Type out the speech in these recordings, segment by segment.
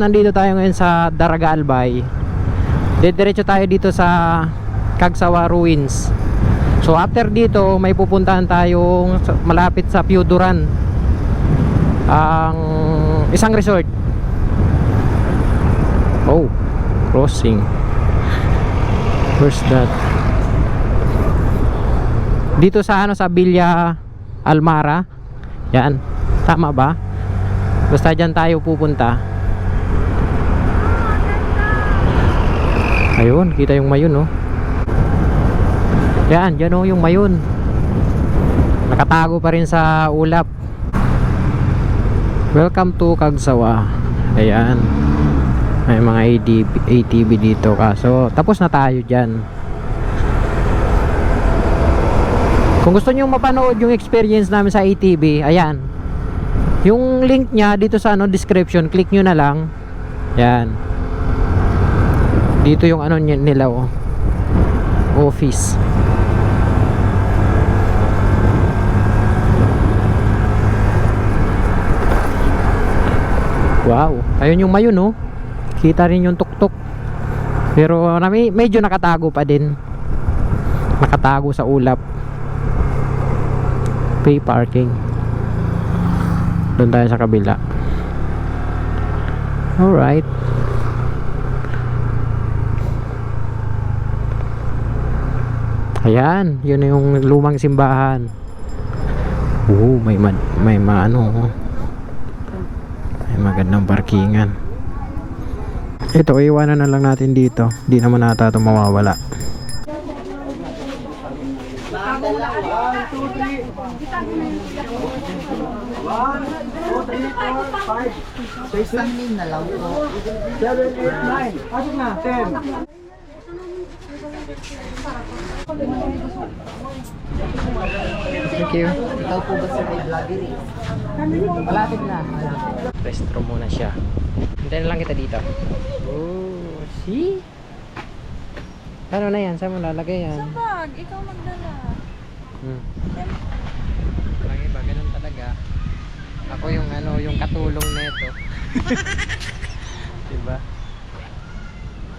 nandito tayo ngayon sa Daraga Albay. Didiretso tayo dito sa Kagsawa Ruins. So after dito, may pupuntahan tayong malapit sa Piuduran. Ang isang resort. Oh, crossing. Where's that? Dito sa ano sa Villa Almara. Yan. Tama ba? Basta dyan tayo pupunta. Ayun, kita yung mayon, no? Yan, dyan oh, yung mayon. Nakatago pa rin sa ulap. Welcome to Kagsawa. Ayan. May mga ATV, ATV dito kaso tapos na tayo dyan. Kung gusto nyo mapanood yung experience namin sa ATV, ayan. Yung link niya dito sa ano description, click nyo na lang. Yan. Dito yung ano nila oh. Office. Wow, ayun yung mayon oh. Kita rin yung tuktok. Pero may, medyo nakatago pa din. Nakatago sa ulap. Pay parking. Doon tayo sa kabila. Alright. Ayan, yun yung lumang simbahan. Oo, may ma may maano. oh. May magandang parkingan. Ito, iwanan na lang natin dito. Di naman nata ito mawawala. Isang min na lang po. Thank you. Ikaw po ba sa may vlogger eh? Malapit na. Restroom muna siya. Hintayin lang kita dito. Oh, see? Ano na yan? Saan mo lalagay yan? Bag, ikaw magdala. Hmm. Walang iba, ganun talaga. Ako yung ano, yung katulong nito. diba?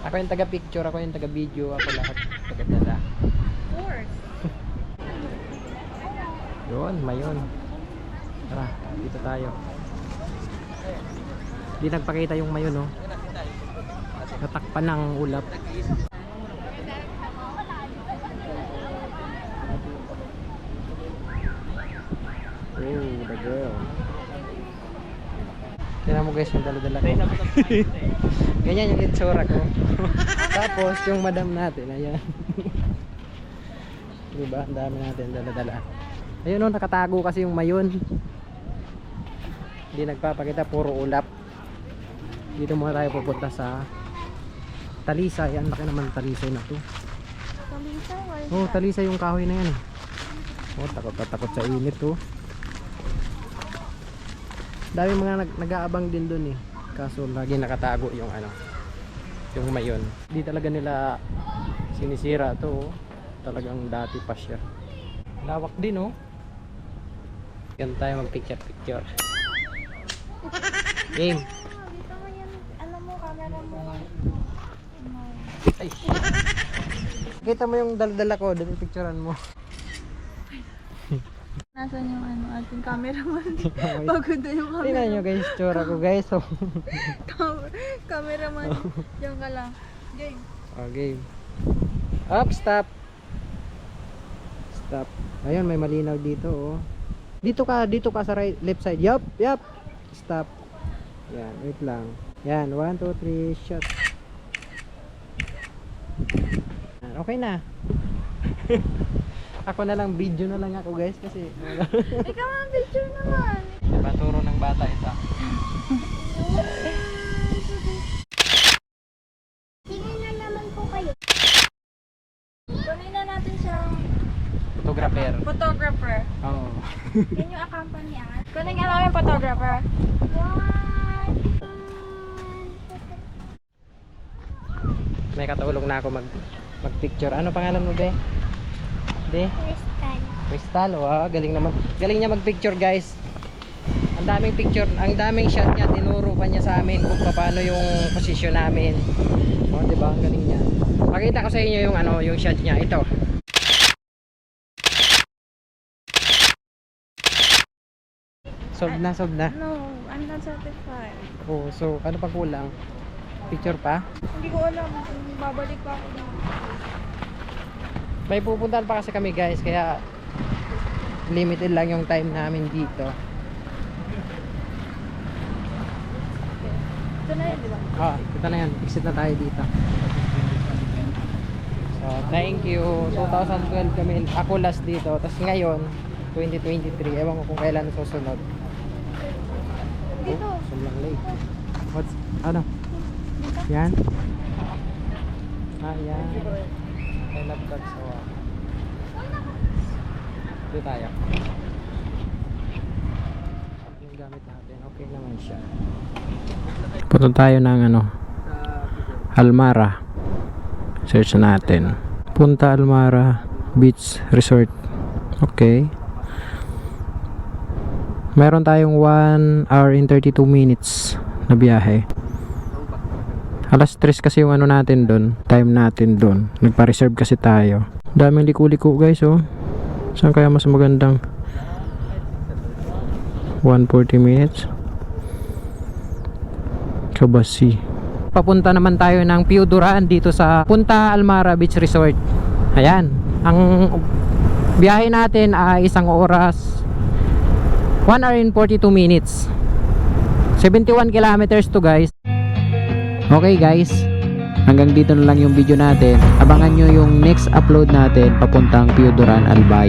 Ako yung taga-picture, ako yung taga-video, ako lahat taga-dala. Of course. Yun, mayon. Tara, dito tayo. Di nagpakita yung mayon, no? Natakpan ng ulap. Tingnan mo guys yung dala-dala ko. Ganyan yung itsura ko. Tapos yung madam natin, ayan. diba? Ang dami natin dala-dala. Ayun o, nakatago kasi yung mayon. Hindi nagpapakita, puro ulap. Dito muna tayo pupunta sa Talisay. Ang laki naman ng Talisay na to. Kalisa, why? Oh, Talisay yung kahoy na yan. eh. Oh, takot na takot sa init to. Dami mga nag nag-aabang din dun eh. Kaso lagi nakatago yung ano, yung mayon. Hindi talaga nila sinisira to. oh. Talagang dati pa siya. Lawak din oh. Yan tayo mag-picture picture. Game. Camera mo. Ay. Kita mo yung dala-dala ko, dito picturean mo. Nasaan yung ano, ating cameraman? Pagod na yung Tingnan camera. nyo guys, tsura ko guys. Oh. Cam- cameraman. Diyan ka lang. Game. Okay. Up, stop. Stop. Ayun, may malinaw dito, oh. Dito ka, dito ka sa right, left side. Yup, yup. Stop. Yan, wait lang. Yan, 1, 2, 3, shot. Okay na. Ako na lang, video na lang ako guys kasi Ikaw ang picture naman. diba turo ng bata isa. Tingin na naman po kayo. Kunin na natin siyang Photographer. photographer. Oo. Yan yung accompany at. Kunin ka namin photographer. May katulong na ako mag mag-picture. Ano pangalan mo, be? Be? Crystal. Crystal, wow, galing naman. Galing niya mag-picture, guys. Ang daming picture, ang daming shot niya, tinuro pa niya sa amin kung paano yung posisyon namin. O, di ba? Ang galing niya. Pakita ko sa inyo yung ano, yung shot niya. Ito. Solve na, solve na. No, I'm not satisfied. Oh, so ano pa kulang? Picture pa? Hindi ko alam kung babalik pa ako. May pupuntahan pa kasi kami guys, kaya limited lang yung time namin dito. Ito na yun, di ba? Ah, kita na yan. Exit na tayo dito. So, thank you. 2012 kami. Ako last dito. Tapos ngayon, 2023. Ewan ko kung kailan susunod. Dito. Oh, sobrang late. What's, ano? Yan? Ah, yan. I love that so Dito tayo. Yung gamit natin, okay naman siya. Punta tayo ng ano, Almara. Search natin. Punta Almara Beach Resort. Okay. Meron tayong 1 hour and 32 minutes na biyahe. Alas 3 kasi yung ano natin doon. Time natin doon. Nagpa-reserve kasi tayo. Daming liku-liko guys oh. Saan kaya mas magandang 140 minutes? Kabasi. Papunta naman tayo ng Piuduran dito sa Punta Almara Beach Resort. Ayan. Ang biyahe natin ay isang oras 1 hour and 42 minutes. 71 kilometers to guys. Okay guys. Hanggang dito na lang yung video natin. Abangan nyo yung next upload natin papuntang Piuduran Albay.